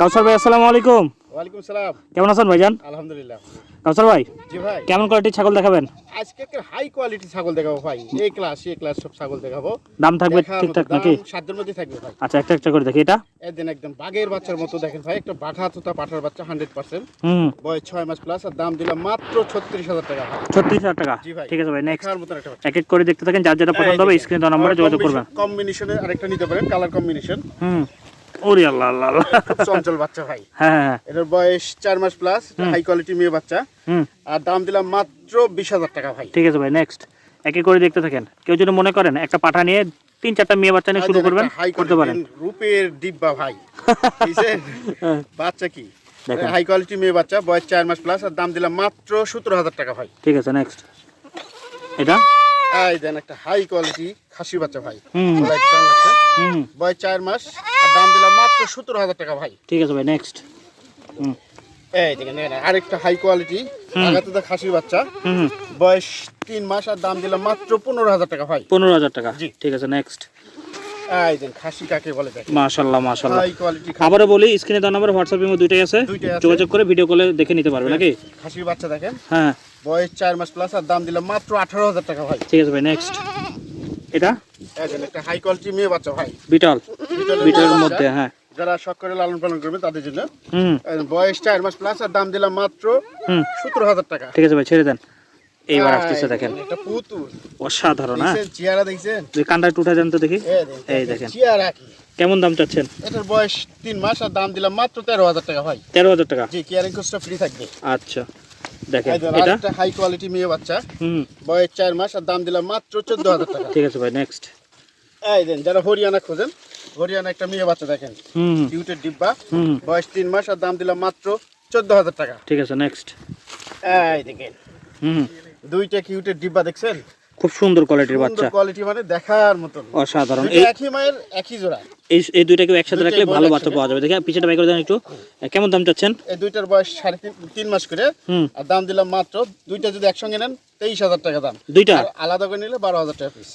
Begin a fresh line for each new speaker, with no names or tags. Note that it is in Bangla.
কাউসার ভাই আসসালামু আলাইকুম।
ওয়ালাইকুম সালাম।
কেমন আছেন ভাইজান?
আলহামদুলিল্লাহ।
কাউসার ভাই
জি ভাই।
কেমন কোয়ালিটির ছাগল দেখাবেন?
আজকে একটা হাই কোয়ালিটি ছাগল দেখাবো ভাই। এ ক্লাস এ ক্লাস সব ছাগল দেখাবো।
দাম থাকবে ঠিকঠাক নাকি?
মধ্যে থাকবে ভাই।
আচ্ছা একটা একটা করে দেখি এটা?
একদিন একদম বাঘের বাচ্চার মতো দেখেন ভাই একটা বাঘা তোতা পাঠার বাচ্চা হান্ড্রেড পার্সেন্ট
হুম।
বয়স ছয় মাস প্লাস আর দাম দিলাম মাত্র ছত্রিশ হাজার টাকা ভাই।
ছত্রিশ হাজার টাকা?
জি ভাই।
ঠিক আছে ভাই নেক্সট এক এক করে দেখতে থাকেন যার যেটা পছন্দ হবে স্ক্রিনে দেওয়া নম্বরে যোগাযোগ করবেন।
কম্বিনেশনে আরেকটা নিতে পারেন কালার কম্বিনেশন
হুম। ওরে আল্লাহ আল্লাহ
চঞ্চল বাচ্চা ভাই।
হ্যাঁ হ্যাঁ হ্যাঁ।
এটার বয়স চার মাস প্লাস হাই কোয়ালিটি মেয়ে বাচ্চা। আর দাম দিলাম মাত্র বিশ হাজার টাকা ভাই।
ঠিক আছে ভাই নেক্সট এক করে দেখতে থাকেন। কেউ যদি মনে করেন একটা পাঠা নিয়ে তিন চারটা মেয়ে বাচ্চা নিয়ে শুরু করবেন করতে পারেন।
রূপের ডিব্বা ভাই।
হ্যাঁ,
বাচ্চা কি? হাই কোয়ালিটি মেয়ে বাচ্চা বয়স চার মাস প্লাস আর দাম দিলাম মাত্র সতেরো হাজার টাকা ভাই।
ঠিক আছে নেক্সট এটা?
এই দেন একটা হাই কোয়ালিটি খাসি বাচ্চা ভাই। বয়স চার মাস। আর দাম দিলাম মাত্র সতেরো হাজার টাকা ভাই।
ঠিক আছে ভাই নেক্সট
এই দেখেন আরেকটা হাই কোয়ালিটি আগাতে খাসির বাচ্চা। বয়স তিন মাস আর দাম দিলাম মাত্র পনেরো হাজার টাকা ভাই।
পনেরো হাজার টাকা।
জি।
ঠিক আছে নেক্সট
বলে
আবারও স্ক্রিনে দেওয়া নাম্বার হোয়াটসঅ্যাপ ইমো দুইটাই আছে। যোগাযোগ করে ভিডিও কলে দেখে নিতে পারবে নাকি?
খাসির বাচ্চা দেখেন।
হ্যাঁ।
বয়স চার মাস প্লাস আর দাম দিলাম মাত্র আঠারো হাজার টাকা ভাই।
ঠিক আছে ভাই নেক্সট এটা?
একটা হাই কোয়ালিটি মেয়ে বাচ্চা ভাই।
বিটল।
বিটলের
বিটলের মধ্যে হ্যাঁ।
যারা শখ করে লালন পালন করবে তাদের জন্য। বয়স চার মাস প্লাস আর দাম দিলাম মাত্র সতেরো হাজার টাকা।
ঠিক আছে ভাই ছেড়ে দেন। এইবার আসতেছে দেখেন।
একটা পুতুল।
অসাধারণ হ্যাঁ।
চেয়ারা দেখছেন?
দুই কান্ডায় টুটে দেন তো দেখি।
এই দেখেন, চেয়ারা কি।
কেমন দাম চাচ্ছেন?
এটার বয়স তিন মাস আর দাম দিলাম মাত্র তেরো হাজার টাকা ভাই।
তেরো হাজার টাকা?
জি কেয়ারিং কোর্সটা ফ্রি থাকবে।
আচ্ছা। দেখেন এটা?
হাই কোয়ালিটি মেয়ে বাচ্চা।
হুম।
বয়স চার মাস আর দাম দিলাম মাত্র চোদ্দ হাজার টাকা।
ঠিক আছে ভাই নেক্সট
এই দেন যারা হরিয়ানা খোঁজেন হরিয়ানা একটা মেয়ে বাচ্চা দেখেন। কিউটের ডিব্বা বয়স তিন মাস আর দাম দিলাম মাত্র চোদ্দ হাজার টাকা।
ঠিক আছে নেক্সট
এই দেখেন দুইটা কিউটের ডিব্বা দেখছেন?
খুব সুন্দর কোয়ালিটির বাচ্চা।
কোয়ালিটি মানে দেখার মতন।
অসাধারণ।
একই মায়ের একই জোড়া।
এই এই দুইটাকে একসাথে রাখলে ভালো বাচ্চা পাওয়া যাবে। দেখে পিছনে বাই করে দেন একটু। কেমন দাম চাচ্ছেন?
এই দুইটার বয়স সাড়ে তিন তিন মাস করে। আর দাম দিলাম মাত্র দুইটা যদি একসঙ্গে নেন তেইশ হাজার টাকা দাম।
দুইটা?
আলাদা করে নিলে বারো হাজার টাকা পিস